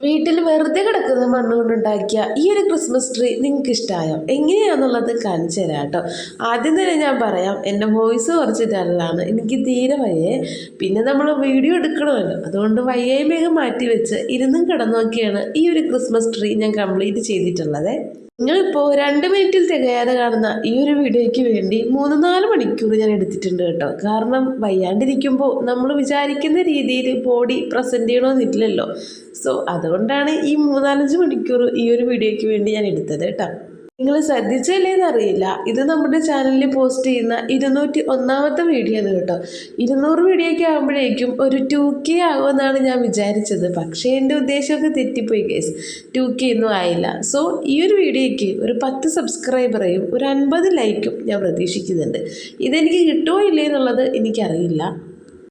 വീട്ടിൽ വെറുതെ കിടക്കുന്ന മണ്ണ് കൊണ്ടുണ്ടാക്കിയ ഈ ഒരു ക്രിസ്മസ് ട്രീ നിങ്ങൾക്ക് ഇഷ്ടമായോ എങ്ങനെയാണെന്നുള്ളത് കാണിച്ചു തരാം കേട്ടോ. ആദ്യം തന്നെ ഞാൻ പറയാം എന്റെ വോയിസ് കുറച്ച് ഡല്ലാണ് എനിക്ക് തീരെ വയ്യേ. പിന്നെ നമ്മൾ വീഡിയോ എടുക്കണമല്ലോ. അതുകൊണ്ട് വയ്യായ്മയൊക്കെ മാറ്റി വെച്ച് ഇരുന്നും കിടന്നൊക്കെയാണ് ഈ ഒരു ക്രിസ്മസ് ട്രീ ഞാൻ കംപ്ലീറ്റ് ചെയ്തിട്ടുള്ളത്. നിങ്ങളിപ്പോൾ രണ്ട് മിനിറ്റിൽ തികയാതെ കാണുന്ന ഈ ഒരു വീഡിയോയ്ക്ക് വേണ്ടി മൂന്ന് നാല് മണിക്കൂർ ഞാൻ എടുത്തിട്ടുണ്ട് കേട്ടോ. കാരണം വയ്യാണ്ടിരിക്കുമ്പോൾ നമ്മൾ വിചാരിക്കുന്ന രീതിയിൽ ബോഡി പ്രസന്റ് ചെയ്യണമെന്നില്ലല്ലോ സോ അതുകൊണ്ടാണ് ഈ മൂന്നാലഞ്ച് മണിക്കൂർ ഈ ഒരു വീഡിയോയ്ക്ക് വേണ്ടി ഞാൻ എടുത്തത് കേട്ടോ. നിങ്ങൾ ശ്രദ്ധിച്ചില്ലേന്ന് അറിയില്ല ഇത് നമ്മുടെ ചാനലിൽ പോസ്റ്റ് ചെയ്യുന്ന ഇരുന്നൂറ്റി ഒന്നാമത്തെ വീഡിയോ ആണ് കേട്ടോ. ഇരുന്നൂറ് വീഡിയോ ഒക്കെ ആകുമ്പോഴേക്കും ഒരു ടു കെ ആകുമെന്നാണ് ഞാൻ വിചാരിച്ചത്. പക്ഷേ എന്റെ ഉദ്ദേശമൊക്കെ തെറ്റിപ്പോയി കേസ് ടു കെ ഒന്നും ആയില്ല. സോ ഈ ഒരു വീഡിയോയ്ക്ക് ഒരു പത്ത് സബ്സ്ക്രൈബറേയും ഒരു അൻപത് ലൈക്കും ഞാൻ പ്രതീക്ഷിക്കുന്നുണ്ട്. ഇതെനിക്ക് കിട്ടുമോ ഇല്ലേ എന്നുള്ളത് എനിക്കറിയില്ല.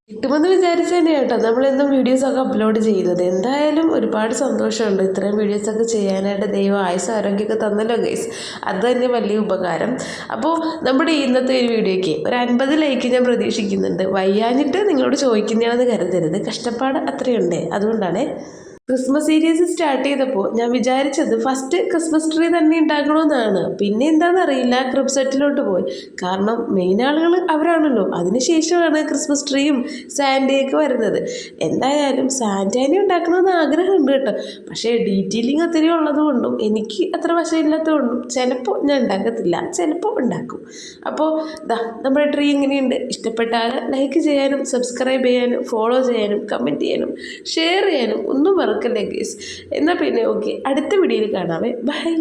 കിട്ടുമെന്ന് വിചാരിച്ചു തന്നെ കേട്ടോ. നമ്മളെന്നും വീഡിയോസൊക്കെ അപ്ലോഡ് ചെയ്യുന്നത്. എന്തായാലും ഒരുപാട് സന്തോഷമുണ്ട്. ഇത്രയും വീഡിയോസൊക്കെ ചെയ്യാനായിട്ട് ദൈവം ആയുസ് ആരോഗ്യമൊക്കെ തന്നല്ലോ ഗൈസ് അത് തന്നെ വലിയ ഉപകാരം. അപ്പോൾ നമ്മുടെ ഇന്നത്തെ ഒരു വീഡിയോയ്ക്ക് ഒരു അൻപത് ലൈക്ക് ഞാൻ പ്രതീക്ഷിക്കുന്നുണ്ട്. വയ്യാഞ്ഞിട്ട് നിങ്ങളോട് ചോദിക്കുന്നതാണെന്ന് കരുതരുത്. കഷ്ടപ്പാട് അത്രയുണ്ട്. അതുകൊണ്ടാണ് ക്രിസ്മസ് സീരീസ് സ്റ്റാർട്ട് ചെയ്തപ്പോൾ ഞാൻ വിചാരിച്ചത് ഫസ്റ്റ് ക്രിസ്മസ് ട്രീ തന്നെ ഉണ്ടാക്കണമെന്നാണ് പിന്നെ എന്താണെന്നറിയില്ല ക്രിബ് സെറ്റിലോട്ട് പോയി. കാരണം മെയിൻ ആളുകൾ അവരാണല്ലോ. അതിനുശേഷമാണ് ക്രിസ്മസ് ട്രീയും സാൻഡയൊക്കെ വരുന്നത്. എന്തായാലും സാന്റാനി ഉണ്ടാക്കണമെന്ന് ആഗ്രഹമുണ്ട് കേട്ടോ. പക്ഷേ ഡീറ്റെയിലിംഗ് ഒത്തിരി ഉള്ളതുകൊണ്ടും എനിക്ക് അത്ര വശമില്ലാത്തതുകൊണ്ടും ചിലപ്പോൾ ഞാൻ ഉണ്ടാക്കത്തില്ല ചിലപ്പോൾ ഉണ്ടാക്കും അപ്പോൾ ദാ നമ്മുടെ ട്രീ എങ്ങനെയുണ്ട് ഇഷ്ടപ്പെട്ടാൽ ലൈക്ക് ചെയ്യാനും സബ്സ്ക്രൈബ് ചെയ്യാനും ഫോളോ ചെയ്യാനും കമന്റ് ചെയ്യാനും ഷെയർ ചെയ്യാനും ഒന്നും മറക്കല്ലേ ഗേസ് എന്നാൽ പിന്നെ ഓക്കെ അടുത്ത വീഡിയോയിൽ കാണാവേ. ബൈ